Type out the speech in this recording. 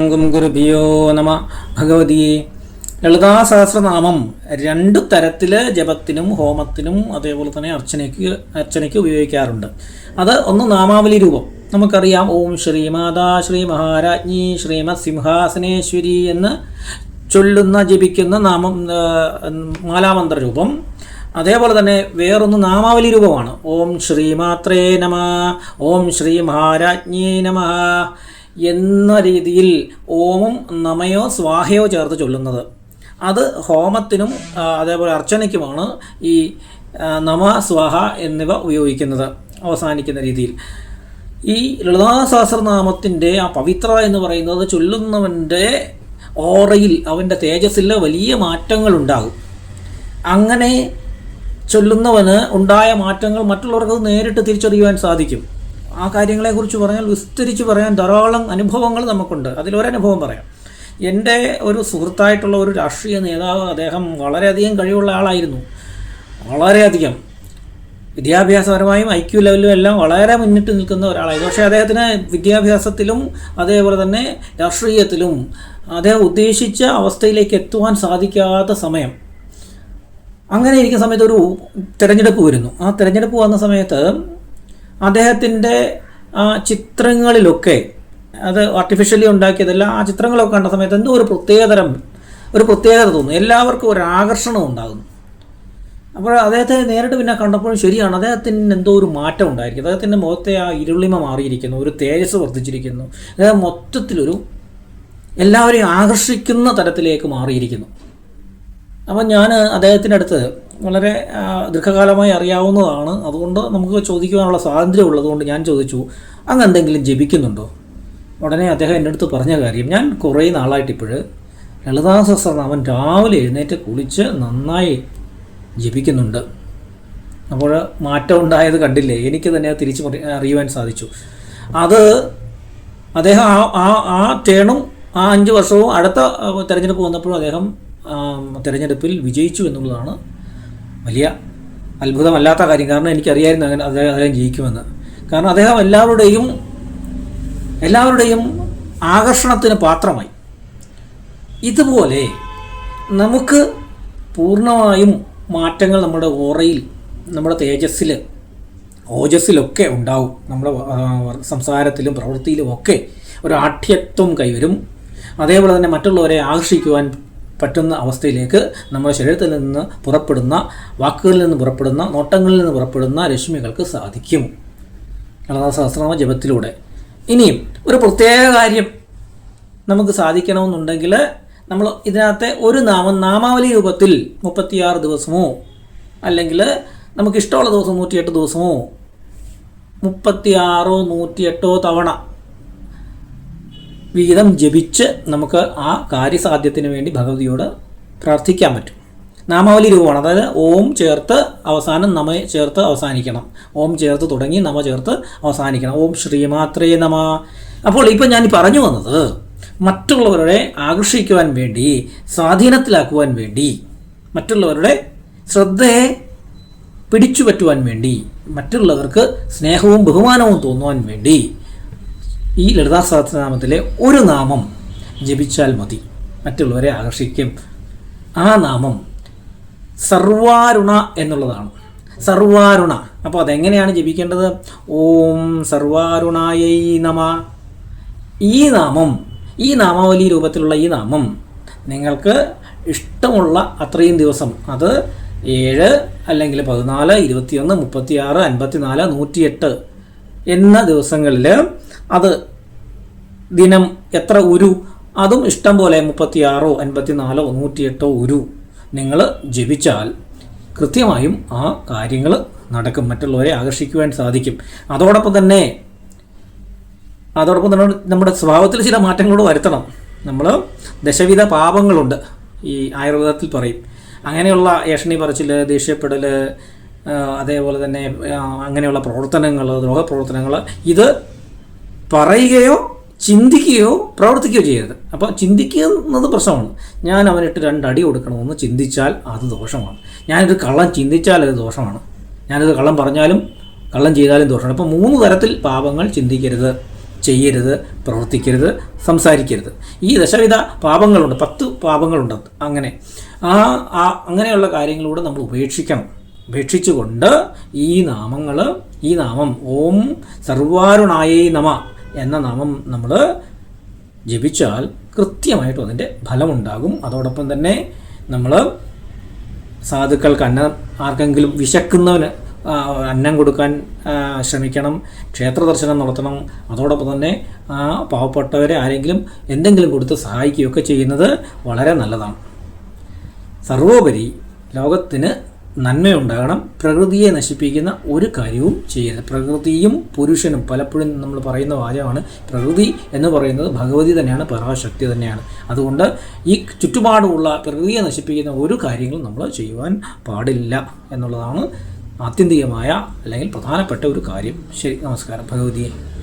ഗുരുഭ്യോ നമ. ഭഗവതി ലളിതാ സഹസ്രനാമം രണ്ടു തരത്തിൽ ജപത്തിനും ഹോമത്തിനും അതേപോലെ തന്നെ അർച്ചനയ്ക്ക് അർച്ചനയ്ക്ക് ഉപയോഗിക്കാറുണ്ട്. അത് ഒന്ന് നാമാവലി രൂപം. നമുക്കറിയാം ഓം ശ്രീ മാതാ ശ്രീ മഹാരാജ്ഞി ശ്രീമത് സിംഹാസനേശ്വരി എന്ന് ചൊല്ലുന്ന ജപിക്കുന്ന നാമം മാലാമന്ത്ര രൂപം. അതേപോലെ തന്നെ വേറൊന്ന് നാമാവലി രൂപമാണ്. ഓം ശ്രീമാത്രേ നമ ഓം ശ്രീ മഹാരാജ്ഞി നമ. എന്ന രീതിയിൽ ഓമും നമയോ സ്വാഹയോ ചേർത്ത് ചൊല്ലുന്നത്. അത് ഹോമത്തിനും അതേപോലെ അർച്ചനയ്ക്കുമാണ് ഈ നമ സ്വാഹ എന്നിവ ഉപയോഗിക്കുന്നത് അവസാനിക്കുന്ന രീതിയിൽ. ഈ ലളിതാ സഹസ്രനാമത്തിന്റെ ആ പവിത്ര എന്ന് പറയുന്നത് ചൊല്ലുന്നവന്റെ ഓറയിൽ അവന്റെ തേജസ്സിൽ വലിയ മാറ്റങ്ങൾ ഉണ്ടാകും അങ്ങനെ ചൊല്ലുന്നവന് ഉണ്ടായ മാറ്റങ്ങൾ മറ്റുള്ളവർക്ക് നേരിട്ട് തിരിച്ചറിയുവാൻ സാധിക്കും. ആ കാര്യങ്ങളെക്കുറിച്ച് പറഞ്ഞാൽ വിസ്തരിച്ച് പറയാൻ ധാരാളം അനുഭവങ്ങൾ നമുക്കുണ്ട്. അതിലൊരനുഭവം പറയാം. എന്റെ ഒരു സുഹൃത്തായിട്ടുള്ള ഒരു രാഷ്ട്രീയ നേതാവ് അദ്ദേഹം വളരെയധികം കഴിവുള്ള ആളായിരുന്നു. വളരെയധികം. വിദ്യാഭ്യാസപരമായും ഐ ക്യു ലെവലിലും എല്ലാം വളരെ മുന്നിട്ട് നിൽക്കുന്ന ഒരാളായിരുന്നു. പക്ഷേ അദ്ദേഹത്തിന് വിദ്യാഭ്യാസത്തിലും അതേപോലെ തന്നെ രാഷ്ട്രീയത്തിലും അദ്ദേഹം ഉദ്ദേശിച്ച അവസ്ഥയിലേക്ക് എത്തുവാൻ സാധിക്കാത്ത സമയം. അങ്ങനെ ഇരിക്കുന്ന സമയത്ത് ഒരു തിരഞ്ഞെടുപ്പ് വരുന്നു. ആ തിരഞ്ഞെടുപ്പ് വന്ന സമയത്ത് അദ്ദേഹത്തിന്റെ ആ ചിത്രങ്ങളിലൊക്കെ അത് ആർട്ടിഫിഷ്യലി ഉണ്ടാക്കിയതല്ല ആ ചിത്രങ്ങളൊക്കെ കണ്ട സമയത്ത് എന്തോ ഒരു പ്രത്യേകതരം ഒരു പ്രത്യേകത തോന്നുന്നു. എല്ലാവർക്കും ഒരു ആകർഷണം ഉണ്ടാകുന്നു. അപ്പോൾ അദ്ദേഹത്തെ നേരിട്ട് പിന്നെ കണ്ടപ്പോഴും ശരിയാണ് അദ്ദേഹത്തിന് എന്തോ ഒരു മാറ്റം ഉണ്ടായിരിക്കും അദ്ദേഹത്തിന്റെ മുഖത്തെ ആ ഇരുളിമ മാറിയിരിക്കുന്നു ഒരു തേജസ് വർദ്ധിച്ചിരിക്കുന്നു. അദ്ദേഹം മൊത്തത്തിലൊരു എല്ലാവരെയും ആകർഷിക്കുന്ന തരത്തിലേക്ക് മാറിയിരിക്കുന്നു. അപ്പം ഞാൻ അദ്ദേഹത്തിന്റെ അടുത്ത് വളരെ ദീർഘകാലമായി അറിയാവുന്നതാണ്. അതുകൊണ്ട് നമുക്ക് ചോദിക്കുവാനുള്ള സ്വാതന്ത്ര്യം ഉള്ളതുകൊണ്ട് ഞാൻ ചോദിച്ചു അങ്ങ് എന്തെങ്കിലും ജപിക്കുന്നുണ്ടോ? ഉടനെ അദ്ദേഹം എന്റെ അടുത്ത് പറഞ്ഞ കാര്യം ഞാൻ കുറേ നാളായിട്ട് ഇപ്പോൾ ലളിതാ സഹസ്രനാമൻ രാവിലെ എഴുന്നേറ്റ് കുളിച്ച് നന്നായി ജപിക്കുന്നുണ്ട്. അപ്പോൾ മാറ്റം ഉണ്ടായത് കണ്ടില്ലേ? എനിക്ക് തന്നെ തിരിച്ച് അറിയുവാൻ സാധിച്ചു. അത് അദ്ദേഹം ആ ആ ആ ടേണും ആ അഞ്ച് വർഷവും അടുത്ത തിരഞ്ഞെടുപ്പ് വന്നപ്പോഴും അദ്ദേഹം തെരഞ്ഞെടുപ്പിൽ വിജയിച്ചു എന്നുള്ളതാണ് വലിയ അത്ഭുതമല്ലാത്ത കാര്യം. കാരണം എനിക്കറിയായിരുന്നു അങ്ങനെ അദ്ദേഹം അദ്ദേഹം ജയിക്കുമെന്ന് കാരണം അദ്ദേഹം എല്ലാവരുടെയും എല്ലാവരുടെയും ആകർഷണത്തിന് പാത്രമായി. ഇതുപോലെ നമുക്ക് പൂർണമായും മാറ്റങ്ങൾ നമ്മുടെ ഓറയിൽ നമ്മുടെ തേജസ്സിൽ ഓജസ്സിലൊക്കെ ഉണ്ടാവും. നമ്മുടെ സംസാരത്തിലും പ്രവൃത്തിയിലും ഒക്കെ ഒരു ആഠ്യത്വം കൈവരും. അതേപോലെ തന്നെ മറ്റുള്ളവരെ ആകർഷിക്കുവാൻ പറ്റുന്ന അവസ്ഥയിലേക്ക് നമ്മുടെ ശരീരത്തിൽ നിന്ന് പുറപ്പെടുന്ന വാക്കുകളിൽ നിന്ന് പുറപ്പെടുന്ന നോട്ടങ്ങളിൽ നിന്ന് പുറപ്പെടുന്ന രശ്മികൾക്ക് സാധിക്കും. ലളിതാ സഹസ്രനാമ ജപത്തിലൂടെ. ഇനിയും ഒരു പ്രത്യേക കാര്യം നമുക്ക് സാധിക്കണമെന്നുണ്ടെങ്കിൽ നമ്മൾ ഇതിനകത്തെ ഒരു നാമം നാമാവലി രൂപത്തിൽ മുപ്പത്തിയാറ് ദിവസമോ അല്ലെങ്കിൽ നമുക്കിഷ്ടമുള്ള ദിവസം നൂറ്റിയെട്ട് ദിവസമോ മുപ്പത്തിയാറോ നൂറ്റിയെട്ടോ തവണ വീതം ജപിച്ച് നമുക്ക് ആ കാര്യസാധ്യത്തിന് വേണ്ടി ഭഗവതിയോട് പ്രാർത്ഥിക്കാൻ പറ്റും. നാമാവലി രൂപമാണ്. അതായത് ഓം ചേർത്ത് അവസാനം നമ ചേർത്ത് അവസാനിക്കണം. ഓം ചേർത്ത് തുടങ്ങി നമ ചേർത്ത് അവസാനിക്കണം. ഓം ശ്രീമാത്രേ നമ. അപ്പോൾ ഇപ്പം ഞാൻ പറഞ്ഞു വന്നത് മറ്റുള്ളവരുടെ ആകർഷിക്കുവാൻ വേണ്ടി സ്വാധീനത്തിലാക്കുവാൻ വേണ്ടി മറ്റുള്ളവരുടെ ശ്രദ്ധയെ പിടിച്ചുപറ്റുവാൻ വേണ്ടി മറ്റുള്ളവർക്ക് സ്നേഹവും ബഹുമാനവും തോന്നുവാൻ വേണ്ടി ഈ ലളിതാ സഹസ്രനാമത്തിലെ ഒരു നാമം ജപിച്ചാൽ മതി. മറ്റുള്ളവരെ ആകർഷിക്കും. ആ നാമം സർവാരുണ എന്നുള്ളതാണ്. സർവാരുണ. അപ്പോൾ അതെങ്ങനെയാണ് ജപിക്കേണ്ടത്? ഓം സർവാരുണായൈ നമ. ഈ നാമം ഈ നാമാവലി രൂപത്തിലുള്ള ഈ നാമം നിങ്ങൾക്ക് ഇഷ്ടമുള്ള അത്രയും ദിവസം അത് ഏഴ് അല്ലെങ്കിൽ പതിനാല് ഇരുപത്തിയൊന്ന് മുപ്പത്തിയാറ് അൻപത്തിനാല് നൂറ്റിയെട്ട് എന്ന ദിവസങ്ങളിൽ അത് ദിനം എത്ര ഉരു? അതും ഇഷ്ടം പോലെ മുപ്പത്തിയാറോ അൻപത്തിനാലോ നൂറ്റിയെട്ടോ ഉരു. നിങ്ങൾ ജപിച്ചാൽ കൃത്യമായും ആ കാര്യങ്ങൾ നടക്കും. മറ്റുള്ളവരെ ആകർഷിക്കുവാൻ സാധിക്കും. അതോടൊപ്പം തന്നെ അതോടൊപ്പം തന്നെ നമ്മുടെ സ്വഭാവത്തിൽ ചില മാറ്റങ്ങളോട് വരുത്തണം. നമ്മൾ ദശവിധ പാപങ്ങളുണ്ട് ഈ ആയുർവേദത്തിൽ പറയും. അങ്ങനെയുള്ള ഏഷണി പറച്ചിൽ ദേഷ്യപ്പെടൽ അതേപോലെ തന്നെ അങ്ങനെയുള്ള പ്രവർത്തനങ്ങൾ ദ്രോഹപ്രവർത്തനങ്ങൾ ഇത് പറയുകയോ ചിന്തിക്കുകയോ പ്രവർത്തിക്കുകയോ ചെയ്യരുത്. അപ്പോൾ ചിന്തിക്കുന്നത് പ്രശ്നമാണ്. ഞാൻ അവനിട്ട് രണ്ടടി കൊടുക്കണമെന്ന് ചിന്തിച്ചാൽ അത് ദോഷമാണ്. ഞാനൊരു കള്ളം ചിന്തിച്ചാൽ അത് ദോഷമാണ്. ഞാനത് കള്ളം പറഞ്ഞാലും കള്ളം ചെയ്താലും ദോഷമാണ്. അപ്പോൾ മൂന്ന് തരത്തിൽ പാപങ്ങൾ ചിന്തിക്കരുത് ചെയ്യരുത് പ്രവർത്തിക്കരുത് സംസാരിക്കരുത്. ഈ ദശവിധ പാപങ്ങളുണ്ട്. പത്ത് പാപങ്ങളുണ്ട്. അങ്ങനെ ആ ആ അങ്ങനെയുള്ള കാര്യങ്ങളൂടെ നമ്മൾ ഉപേക്ഷിക്കണം. ഉപേക്ഷിച്ചുകൊണ്ട് ഈ നാമങ്ങൾ ഈ നാമം ഓം സർവാരുണായേ നമ എന്ന നാമം നമ്മൾ ജപിച്ചാൽ കൃത്യമായിട്ടും അതിന്റെ ഫലമുണ്ടാകും. അതോടൊപ്പം തന്നെ നമ്മൾ സാധുക്കൾക്ക് അന്നം ആർക്കെങ്കിലും വിശക്കുന്നവന് അന്നം കൊടുക്കാൻ ശ്രമിക്കണം ക്ഷേത്ര ദർശനം നടത്തണം. അതോടൊപ്പം തന്നെ ആ പാവപ്പെട്ടവരെ ആരെങ്കിലും എന്തെങ്കിലും കൊടുത്ത് സഹായിക്കുകയൊക്കെ ചെയ്യുന്നത് വളരെ നല്ലതാണ്. സർവോപരി ലോകത്തിന് നന്മയുണ്ടാകണം. പ്രകൃതിയെ നശിപ്പിക്കുന്ന ഒരു കാര്യവും ചെയ്യരുത്. പ്രകൃതിയും പുരുഷനും പലപ്പോഴും നമ്മൾ പറയുന്ന വാചകമാണ് പ്രകൃതി എന്ന് പറയുന്നത് ഭഗവതി തന്നെയാണ് പരാശക്തി തന്നെയാണ്. അതുകൊണ്ട് ഈ ചുറ്റുപാടുമുള്ള പ്രകൃതിയെ നശിപ്പിക്കുന്ന ഒരു കാര്യങ്ങളും നമ്മൾ ചെയ്യുവാൻ പാടില്ല എന്നുള്ളതാണ് ആത്യന്തികമായ അല്ലെങ്കിൽ പ്രധാനപ്പെട്ട ഒരു കാര്യം. ശരി നമസ്കാരം. ഭഗവതിയെ.